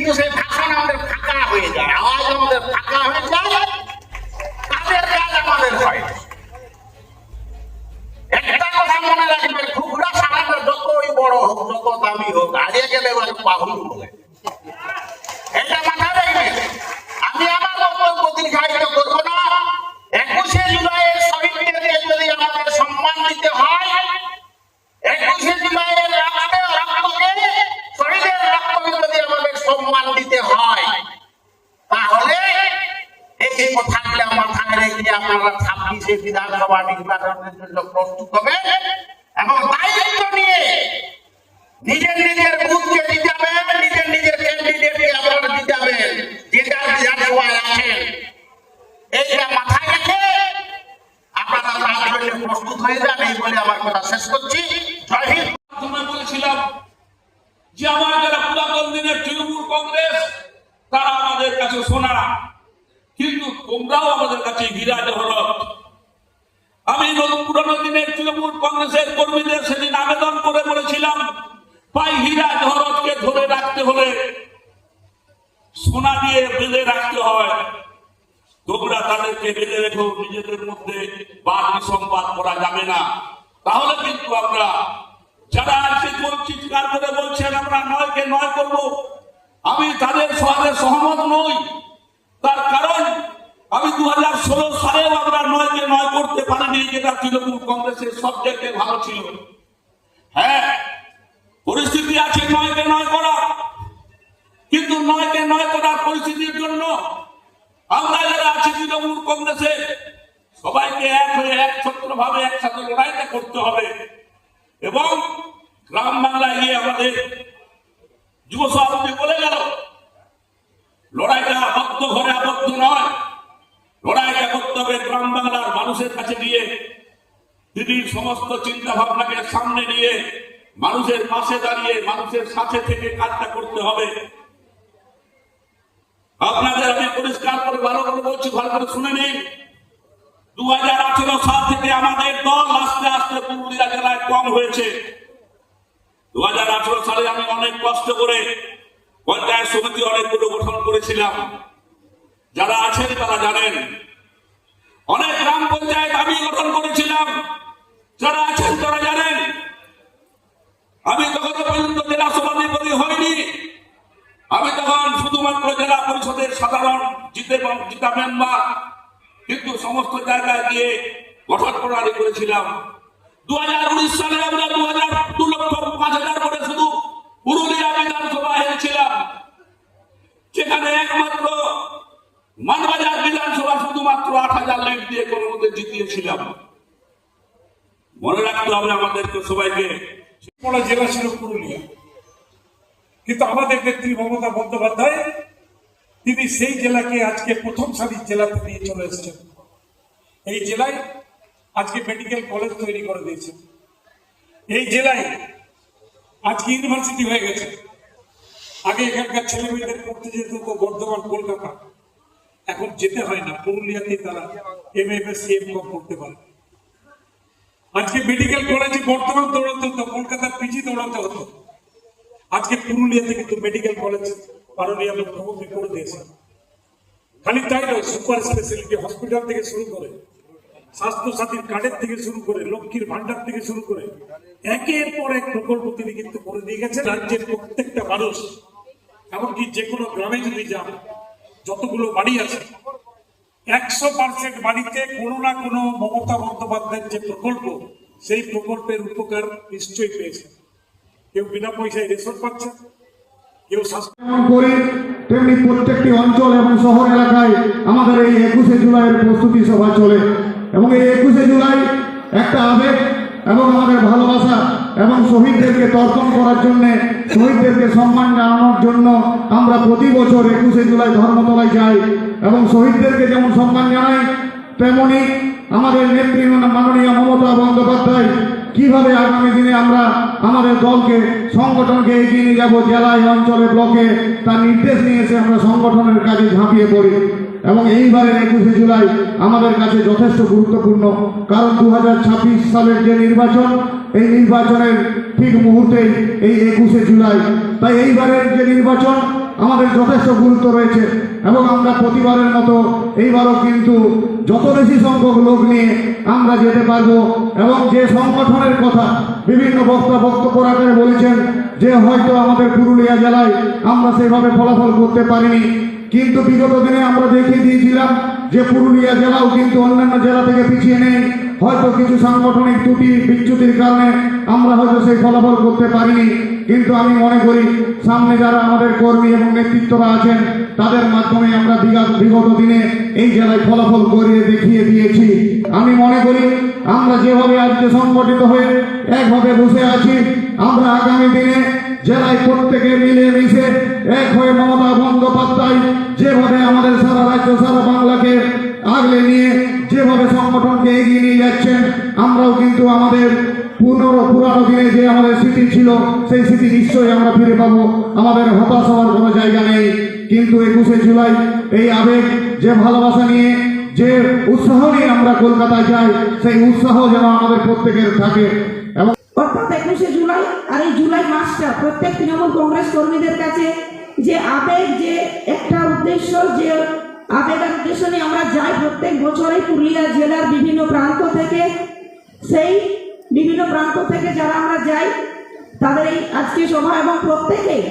কিন্তু সেই ভাষণ আমাদের ফাঁকা হয়ে যায়, আওয়াজ আমাদের ফাঁকা হয়ে যায়, তাদের কাজ আমাদের হয়। একটা কথা মনে রাখবেন গেলে এটা রেখে ছাব্বিশে বিধানসভা নির্বাচনের জন্য প্রস্তুত হবেন এবং দায়িত্ব নিয়ে নিজের নিজের বুথকে জিতাবেন নিজের নিজের ক্যান্ডিডেটকে আপনারা জিতাবেন যেটা বিধানসভায় আছেন এইটা মাথায় রেখে আপনারা তার জন্য প্রস্তুত হয়ে যান, এই বলে আমার কথা শেষ করছি। জয় হিন্দ। বলেছিলাম যে আমার যারা পুরাতন দিনের তৃণমূল কংগ্রেস, তারা আমাদের কাছে সোনা কিন্তু তোমরাও আমাদের কাছে হীরা জহরত আমি পুরানো দিনের তৃণমূল কংগ্রেসের কর্মীদের সেদিন আবেদন করে বলেছিলাম, ভাই হীরা জহরতকে ধরে রাখতে হলে সোনা দিয়ে বেঁধে রাখতে হয়। তোমরা তাদেরকে বেঁধে রেখো, নিজেদের মধ্যে বাদ সংবাদ করা যাবে না। তাহলে কিন্তু আমরা যারা বল- চিৎকার করে বলছেন, আমরা নয়কে নয় করব। আমি তাদের সাথে সহমত নই। তার কারণ, আমি দু হাজার ষোলো সালেও আমরা নয়কে নয় করতে পারিনি, যেটা তৃণমূল কংগ্রেসের সবচেয়ে ভালো ছিল। হ্যাঁ পরিস্থিতি আছে নয়কে নয় করা কিন্তু নয়কে নয় করার পরিস্থিতির জন্য আমরা যারা আছি তৃণমূল কংগ্রেসে, সবাইকে এক হয়ে, এক ছত্র ভাবে একসাথে লড়াইটা করতে হবে। এবং গ্রাম বাংলায় গিয়ে আমাদের যুব সভাপতি বলে গেল, লড়াইটা আবদ্ধ নয় লড়াইটা হবে গ্রাম বাংলার মানুষের কাছে গিয়ে দিদির সমস্ত চিন্তা ভাবনাকে সামনে নিয়ে মানুষের পাশে দাঁড়িয়ে মানুষের সাথে থেকে কাজটা করতে হবে। আপনাদের আমি পরিষ্কার করে ভালো করে বলছি, ভালো করে শুনে নিন। দু হাজার আঠেরো সাল থেকে আমাদের দল আস্তে আস্তে পুরুলিয়া জেলায় কম হয়েছে। দু হাজার আঠেরো সালে আমি অনেক কষ্ট করে পঞ্চায়েত সমিতি অনেকগুলো গঠন করেছিলাম। যারা আছেন তারা জানেন। অনেক গ্রাম পঞ্চায়েত আমি গঠন করেছিলাম। যারা আছেন তারা জানেন। আমি তখন পর্যন্ত জেলা সভাধিপতি হয়নি আমি তখন শুধুমাত্র জেলা পরিষদের সাধারণ জিতে জিতা মেম্বার। কিন্তু সমস্ত জায়গায় গিয়ে গঠন প্রণালী করেছিলাম। দু হাজার উনিশ সালে আমরা দু হাজার দু লক্ষ পাঁচ হাজার করে শুধু পুরুলিয়া বিধানসভা হেরেছিলাম যেখানে একমাত্র মানবাজার বিধানসভা শুধুমাত্র আট হাজার লেট দিয়ে কোনো মধ্যে জিতিয়েছিলাম মনে রাখতে হবে আমাদেরকে সবাইকে বড় জেলা ছিল পুরুলিয়া। কিন্তু আমাদের নেত্রী মমতা বন্দ্যোপাধ্যায়, তিনি সেই জেলাকে আজকে প্রথম সারির জেলাতে নিয়ে চলে এসেছেন। এই জেলায় আজকে মেডিকেল কলেজ তৈরি করে দিয়েছে এই জেলায় আজকে ইউনিভার্সিটি হয়ে গেছে। আগে এখানকার ছেলে মেয়েদের পড়তে যেত তো বর্ধমান, কলকাতা। এখন যেতে হয় না। পুরুলিয়াতে তারা M M S C, M com করতে পারে। আজকে মেডিকেল কলেজে বর্তমান দৌড়াতে হতো, কলকাতার পিজি দৌড়াতে হতো। আজকে পুরুলিয়াতে কিন্তু মেডিকেল কলেজ মাননীয় মুখ্যমন্ত্রী করে দিয়েছে। খালি তাই নয় সুপার স্পেশালিটি হসপিটাল থেকে শুরু করে স্বাস্থ্য সাথীর কার্ডের থেকে শুরু করে, লক্ষ্মীর ভান্ডার থেকে শুরু করে, একের পর এক প্রকল্প তিনি কিন্তু করে দিয়ে গেছেন। রাজ্যের প্রত্যেকটা মানুষ, এমনকি যে কোনো গ্রামে যদি যান, যতগুলো বাড়ি আছে একশো পার্সেন্ট বাড়িতে কোনো না কোনো মমতা বন্দ্যোপাধ্যায়ের যে প্রকল্প, সেই প্রকল্পের উপকার নিশ্চয়ই পেয়েছে। কেউ বিনা পয়সায় রেশন পাচ্ছে, কেউ করে তেমনি প্রত্যেকটি অঞ্চল এবং শহর এলাকায় আমাদের এই একুশে জুলাইয়ের প্রস্তুতি সভা চলে। এবং এই একুশে জুলাই একটা আবেগ এবং আমাদের ভালোবাসা এবং শহীদদেরকে তর্পণ করার জন্য, শহীদদেরকে সম্মান জানানোর জন্য আমরা প্রতি বছর একুশে জুলাই ধর্মতলায় যাই এবং শহীদদেরকে যেমন সম্মান জানাই, তেমনি আমাদের নেত্রী মাননীয় মমতা বন্দ্যোপাধ্যায় কীভাবে আগামী দিনে আমরা আমাদের দলকে, সংগঠনকে এগিয়ে নিয়ে যাব জেলায় অঞ্চলে, ব্লকে, তার নির্দেশ নিয়ে এসে আমরা সংগঠনের কাজে ঝাঁপিয়ে পড়ি। এবং এইবারের একুশে জুলাই আমাদের কাছে যথেষ্ট গুরুত্বপূর্ণ, কারণ দু হাজার ছাব্বিশ সালের যে নির্বাচন, এই নির্বাচনের ঠিক মুহূর্তেই এই একুশে জুলাই। তাই এইবারের যে নির্বাচন, আমাদের যথেষ্ট গুরুত্ব রয়েছে এবং আমরা প্রতিবারের মতো এইবারও কিন্তু যত বেশি সংখ্যক লোক নিয়ে আমরা যেতে পারব এবং যে সংগঠনের কথা বিভিন্ন বক্তা বক্তব্য আকারে বলেছেন, যে হয়তো আমাদের পুরুলিয়া জেলায় আমরা সেভাবে ফলাফল করতে পারিনি কিন্তু বিগত দিনে আমরা দেখিয়ে দিয়েছিলাম যে পুরুলিয়া জেলাও কিন্তু অন্যান্য জেলা থেকে পিছিয়ে নেই। হয়তো কিছু সাংগঠনিক ত্রুটি, বিচ্যুতির কারণে আমরা হয়তো সেই ফলাফল করতে পারিনি। কিন্তু আমি মনে করি, সামনে যারা আমাদের কর্মী এবং নেতৃত্বরা আছেন, তাদের মাধ্যমে আমরা বিগত বিগত দিনে এই জেলায় ফলাফল করিয়ে দেখিয়ে দিয়েছি। আমি মনে করি, আমরা যেভাবে আজকে সংগঠিত হয়ে একভাবে বসে আছি, আমরা আগামী দিনে জেলায় প্রত্যেকে মিলে মিশে এক হয়ে মমতা বন্দ্যোপাধ্যায় যেভাবে আমাদের সারা রাজ্য, সারা বাংলাকে আগলে নিয়ে যেভাবে সংগঠনকে এগিয়ে নিয়ে যাচ্ছেন আমরাও কিন্তু আমাদের পুনরো পুরানো দিনে যে আমাদের স্মৃতি ছিল, সেই স্মৃতি নিশ্চয়ই আমরা ফিরে পাবো। আমাদের হতাশ হওয়ার কোনো জায়গা নেই। কিন্তু একুশে জুলাই এই আবেগ, যে ভালোবাসা নিয়ে, যে উৎসাহ নিয়ে আমরা কলকাতায় যাই, সেই উৎসাহ যেন আমাদের প্রত্যেকের থাকে। একুশে জুলাই আর এই জুলাই মাসটা প্রত্যেক তৃণমূল কংগ্রেস কর্মীদের কাছে যে আবেগ, যে একটা উদ্দেশ্য, যে আবেগের উদ্দেশ্য নিয়ে আমরা যাই প্রত্যেক বছরই পুরুলিয়া জেলার বিভিন্ন প্রান্ত থেকে। সেই বিভিন্ন প্রান্ত থেকে যারা আমরা যাই, তাদের এই আজকে সভা এবং প্রত্যেকেই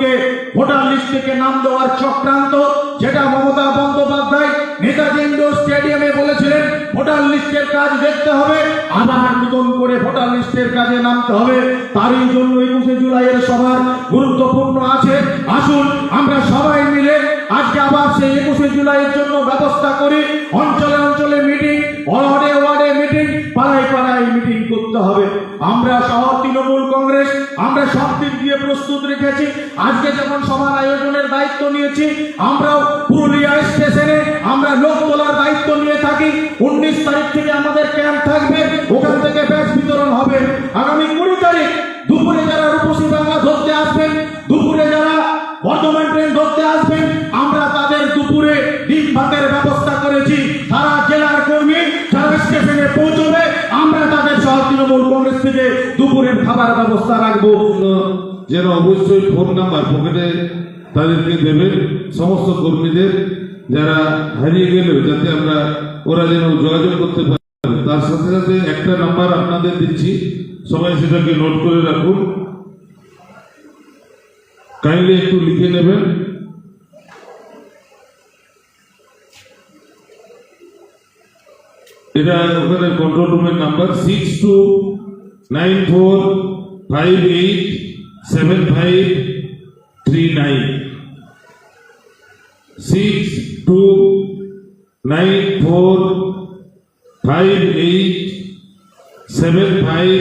কে ভোটার লিস্ট থেকে নাম দেওয়ার চক্রান্ত, যেটা মমতা বন্দ্যোপাধ্যায় নেতাজি ইন্ডোর স্টেডিয়ামে বলেছিলেন, ভোটার লিস্টের কাজ দেখতে হবে। আবার ভোটার কাজে নামতে হবে। তারই জন্য একুশে জুলাইয়ের সভার গুরুত্বপূর্ণ আছে। আসুন, আমরা সবাই মিলে আজকে আবার সেই একুশে জুলাইয়ের জন্য ব্যবস্থা করি। অঞ্চলে অঞ্চলে মিটিং ওয়ার্ডে ওয়ার্ডে মিটিং পালাই মিটিং করতে হবে। আমরা শহর তৃণমূল কংগ্রেস, আমরা সব দিক দিয়ে প্রস্তুত রেখেছি। আজকে যেমন সভার আয়োজনের দায়িত্ব নিয়েছি, আমরাও পুরুলিয়া স্টেশনে আমরা লোক তোলার দায়িত্ব নিয়ে থাকি। উনিশ তারিখ থেকে আমাদের ক্যাম্প থাকবে, ওখান থেকে ব্যাস বিতরণ হবে। আগামী কুড়ি তারিখ দুপুরে যারা রূপসী বাংলা ধরতে আসবেন, দুপুরে যারা বর্ধমান ট্রেন ধরতে আসবেন, আমরা তাদের দুপুরে ডিম ভাতের ব্যবস্থা করেছি। সারা জেলার কর্মী যারা স্টেশনে সহ থেকে দুপুরের খাবার ব্যবস্থা রাখব। যেন অবশ্যই ফোন নাম্বার পকেটে তাদেরকে দেবেন সমস্ত কর্মীদের যারা হারিয়ে গেল যাতে আমরা ওরা যেন যোগাযোগ করতে পারে। তার সাথে সাথে একটা নাম্বার আপনাদের দিচ্ছি, সবাই সেটাকে নোট করে রাখুন। কাইন্ডলি একটু লিখে নেবেন। এটা ওখানে কন্ট্রোল রুমের number six two nine four five eight seven five three nine six two nine four five eight seven five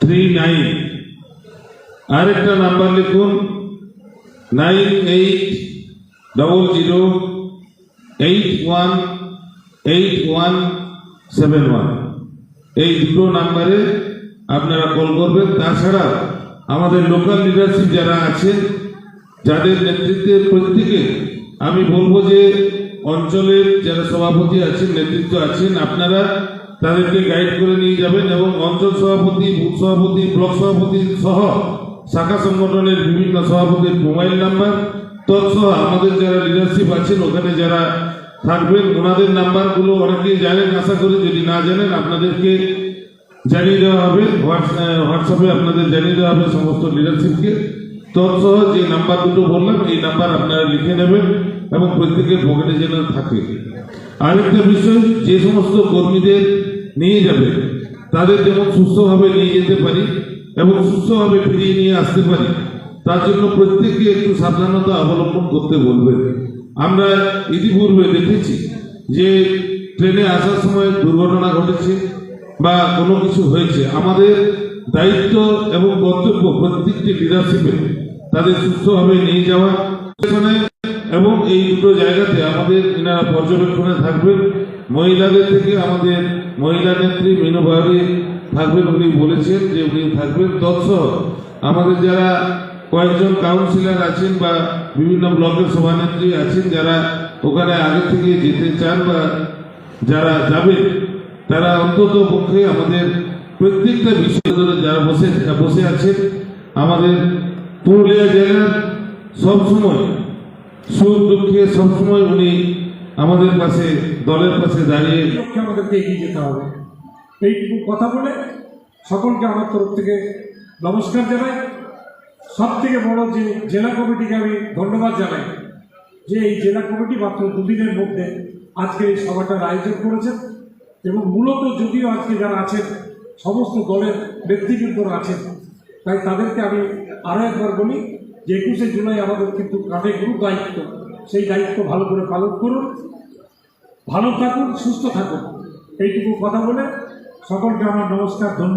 three nine আরেকটা নাম্বার লিখুন nine eight double zero eight one eight one seven one এই দুটো নাম্বারে আপনারা call করবেন। তাছাড়া আমাদের local leadership যারা আছে, যাদের নেতৃত্বে প্রত্যেকে আমি বলব যে, অঞ্চলের যারা সভাপতি আছেন, নেতৃত্ব আছেন, আপনারা তাদেরকে গাইড করে নিয়ে যাবেন এবং অঞ্চল সভাপতি, বুথ সভাপতি ব্লক সভাপতি সহ শাখা সংগঠনের বিভিন্ন সভাপতির মোবাইল নাম্বার তৎসহ আমাদের যারা লিডারশিপ আছেন, ওখানে যারা থাকবেন, ওনাদের নাম্বারগুলো অনেকেই জানেন, আশা করি যদি না জানেন, আপনাদেরকে জানিয়ে দেওয়া হবে, হোয়াটস- হোয়াটসঅ্যাপে আপনাদের জানিয়ে দেওয়া হবে সমস্ত লিডারশিপকে তৎসহ যে নাম্বার দুটো বললাম, এই নাম্বার আপনারা লিখে নেবেন এবং প্রত্যেকের পকেটে যেন থাকে। আরেকটা বিষয়, যে সমস্ত কর্মীদের নিয়ে যাবে, তাদের যেমন সুস্থভাবে নিয়ে যেতে পারি এবং সুস্থভাবে ফিরিয়ে নিয়ে আসতে পারি, তার জন্য প্রত্যেককে একটু সাবধানতা অবলম্বন করতে বলবেন। আমরা ইতিপূর্বে দেখেছি যে ট্রেনে আসার সময় দুর্ঘটনা ঘটেছে বা কোনো কিছু হয়েছে। আমাদের দায়িত্ব এবং কর্তব্য প্রত্যেকটি লিডারশিপে তাদের সুস্থভাবে নিয়ে যাওয়া এবং এই দুটো জায়গাতে আমাদের এনারা পর্যবেক্ষণে থাকবেন। মহিলাদের থেকে আমাদের মহিলা নেত্রী মিনু থাকবেন উনি বলেছেন যে উনি থাকবেন। তৎসহ আমাদের যারা কয়েকজন কাউন্সিলর আছেন বা বিভিন্ন ব্লকের সভানেত্রী আছেন যারা ওখানে আগে থেকে যেতে চান বা যারা যাবেন, তারা অন্তত পক্ষে আমাদের প্রত্যেকটা ধরে যারা বসে বসে আছেন, আমাদের পুরুলিয়া জেলার সবসময় সুখ দুঃখে সবসময় উনি আমাদের পাশে, দলের পাশে দাঁড়িয়ে আমাদেরকে এগিয়ে যেতে হবে। এইটুকু কথা বলে সকলকে আমার তরফ থেকে নমস্কার জানাই। সব থেকে বড় যে জেলা কমিটিকে আমি ধন্যবাদ জানাই যে এই জেলা কমিটি মাত্র দুদিনের মধ্যে আজকে এই সভাটার আয়োজন করেছেন এবং মূলত যদিও আজকে যারা আছেন, সমস্ত দলের নেতৃবৃন্দরা আছেন, তাই তাদেরকে আমি আরও একবার বলি যে একুশে জুলাই আমাদের কিন্তু কাঁধে গুরু দায়িত্ব। সেই দায়িত্ব ভালো করে পালন করুন, ভালো থাকুন, সুস্থ থাকুন। এইটুকু কথা বলে সকলকে আমার নমস্কার, ধন্যবাদ।